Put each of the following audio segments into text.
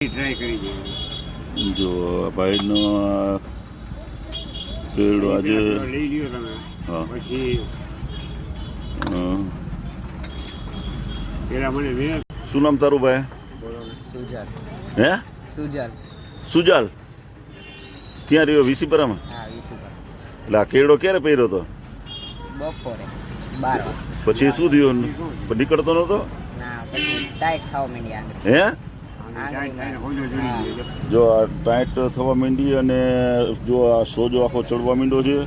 Try કરી જોઈએ જો આ ભાઈનો આ આજે લઈ લ્યો તમે. હા. પછી પેલા મને મેં શું નામ તારું ભાઈ? સુજાલ. હે? સુજાલ. સુજાલ? ક્યાં રહ્યો? વિસીપરામાં હા એટલે આ કેળો ક્યારે પહેર્યો હતો બપોરે બાર પછી શું થયું? નીકળતો નહોતો? ના પછી ટાઈટ ખાવા માંડી હે? જો આ ટાઈટ થવા માંડી અને જો આ સોજો આખો ચડવા માંડ્યો છે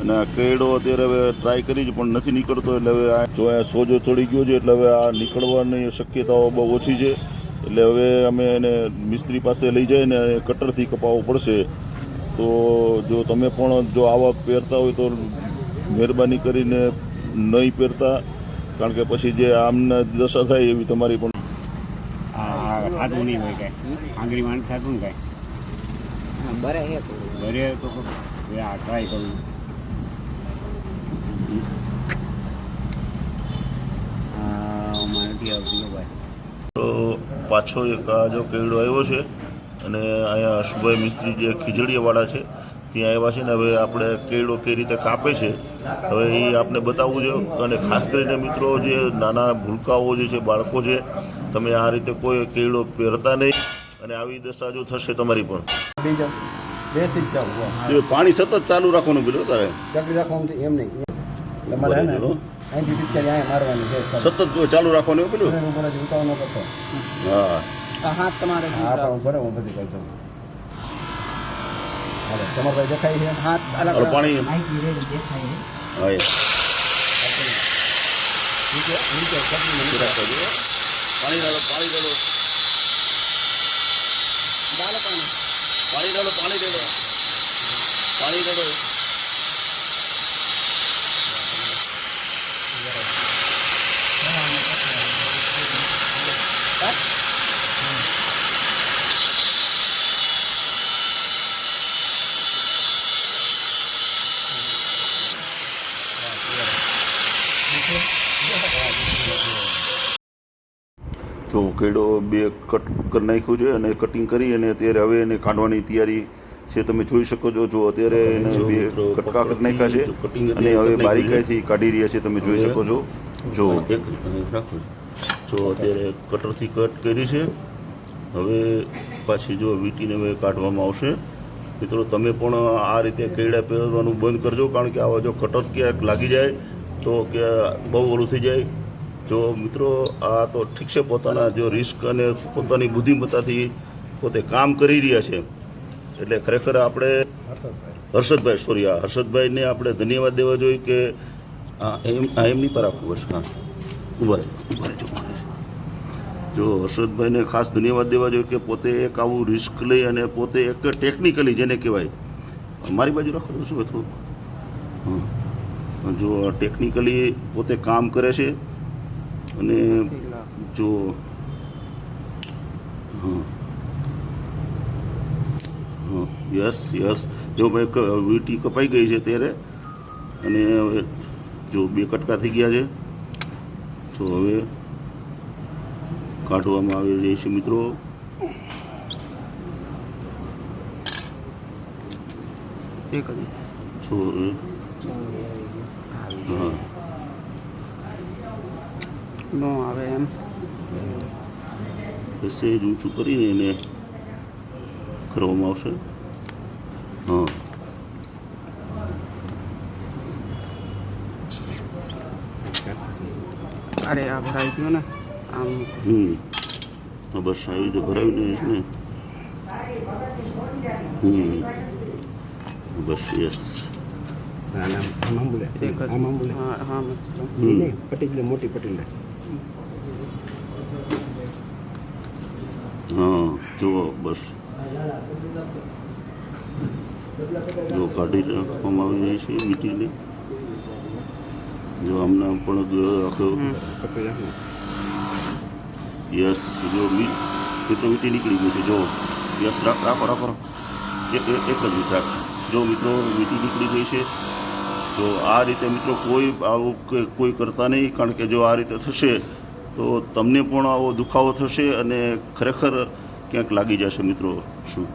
અને આ કેડો અત્યારે હવે ટ્રાય કરી પણ નથી નીકળતો, એટલે હવે આ જો આ સોજો ચડી ગયો છે, એટલે હવે આ નીકળવાની શક્યતાઓ બહુ ઓછી છે. એટલે હવે અમે એને મિસ્ત્રી પાસે લઈ જઈને કટરથી કપાવવું પડશે. તો જો તમે પણ જો આવા પહેરતા હોય તો મહેરબાની કરીને નહીં પહેરતા, કારણ કે પછી જે આમના દશા થાય એવી તમારી પણ થતું નહીં હોય કાંઈ. આંગળીમાં નથી થતું ને કાંઈ. હા બરે હે ઘરે તો આ ટ્રાય કરું. તો પાછો એક જો કેળો આવ્યો છે અને અહીંયા અશુભાઈ મિસ્ત્રી જે ખીજડીયાવાળા છે ત્યાં આવ્યા છે ને હવે આપણે કેળો કઈ રીતે કાપે છે હવે એ આપણે બતાવવું છે. અને ખાસ કરીને મિત્રો જે નાના ભૂલકાઓ જે છે બાળકો છે તમે આ રીતે કોઈ કેળો પહેરતા નહીં અને આવી દશા જો થશે તમારી પણ. પાણી સતત ચાલુ રાખવાનું પેલું તારે. ચકડી રાખવાનું એમ નહીં. એટલે મારે હે ને બરાબર. અહીંથી પિક્ચર અહીંયા મારવાની છે સતત જો ચાલુ રાખવાનું એવું પેલું? હું હાથ તમારે હા પણ હું ભરે હું બધી કરી દઉં. તમારે દેખાય છે? હાથ અલગ પાણી. દેખાય છે. પાણી ડાલો પાણી ડાલો ડાલો પાણી પાણી ડાલો પાણી ડાલો પાણી ડાલો જો કેળો બે કટ કરી નાખ્યું છે અને કટિંગ કરી અને અત્યારે હવે એને કાઢવાની તૈયારી છે. તમે જોઈ શકો છો જો અત્યારે એને બે કટકા કરી નાખ્યા છે અને હવે બારીકાઈથી કાઢી રહ્યા છે. તમે જોઈ શકો છો. જો. જો અત્યારે કટરથી કટ કરી છે. હવે પાછી જો વીટીને હવે કાઢવામાં આવશે. મિત્રો તમે પણ આ રીતે કેળા પહેરવાનું બંધ કરજો કારણ કે આવા જો કટર ક્યાંક લાગી જાય તો કે બહુ ઓલું થઈ જાય. જો મિત્રો આ તો ઠીક છે પોતાના જો રિસ્ક અને પોતાની બુદ્ધિમત્તાથી પોતે કામ કરી રહ્યા છે. એટલે ખરેખર આપણે હર્ષદભાઈ સોરી આ હર્ષદભાઈને આપણે ધન્યવાદ દેવા જોઈએ કે એમ એમની પર આપવું વર્ષ, હા, ઊભા રહે, ઊભા રહેજો જો હર્ષદભાઈને ખાસ ધન્યવાદ દેવા જોઈએ કે પોતે એક આવું રિસ્ક લઈ અને પોતે એક ટેકનિકલી જેને કહેવાય, મારી બાજુ રાખો શું હતું જો ટેકનિકલી પોતે કામ કરે છે અને જો હા. હા યસ યસ. જો ભાઈ વીટી કપાઈ ગઈ છે ત્યારે. અને હવે જો બે કટકા થઈ ગયા છે. તો હવે કાઢવામાં આવી રહી છે મિત્રો. જો. હા. નો આવે એમ. એસે ઊંચું કરીને એને કરવામાં આવશે. હા. અરે આ ભરાઈ ગયો ને. આમ હમ. બસ આવી રીતે ભરાવીને છે ને. હમ. બસ યસ. આમ આમ બોલે. એક આમ આમ બોલે. હા હા મોટી પટી લે હા જુઓ બસ. જો કાઢી નાખવામાં આવી જાય છે મીટીને જો આમના પણ આખો યસ જો મી તો વીંટી નીકળી ગઈ છે જો યસ રાખ રાખો રાખો એક એક જ વિચાર જો મિત્રો મીટી નીકળી ગઈ છે તો આ રીતે મિત્રો કોઈ આવું કોઈ કરતા નહીં, કારણ કે જો આ રીતે થશે, તો તમને પણ આવો દુખાવો થશે અને ખરેખર ક્યાંક લાગી જશે મિત્રો શું?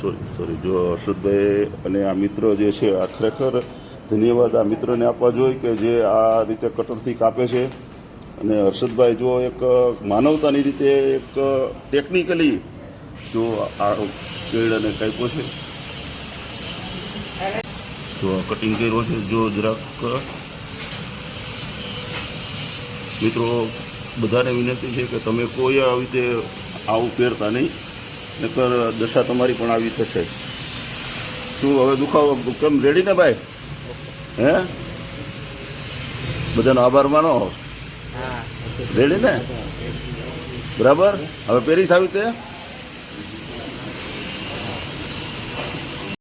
સોરી સોરી જો હર્ષદભાઈ અને આ મિત્ર જે છે, આ ખરેખર ધન્યવાદ આ મિત્રને આપવા જોઈએ કે જે આ રીતે કટરથી કાપે છે. અને હર્ષદભાઈ, જો એક માનવતાની રીતે એક ટેકનિકલી જો આ કેળ અને કાપ્યો છે જો કટિંગ કર્યો છે. જો જરાક મિત્રો બધાને વિનંતી છે કે તમે કોઈ આવી રીતે આવું પહેરતા નહીં નકર દશા તમારી પણ આવી થશે. શું હવે દુખાવો? કેમ રેડી ને ભાઈ? હે? બધાનો આભાર માનો. રેડી ને? બરાબર? હવે પહેરીશ આવી રીતે?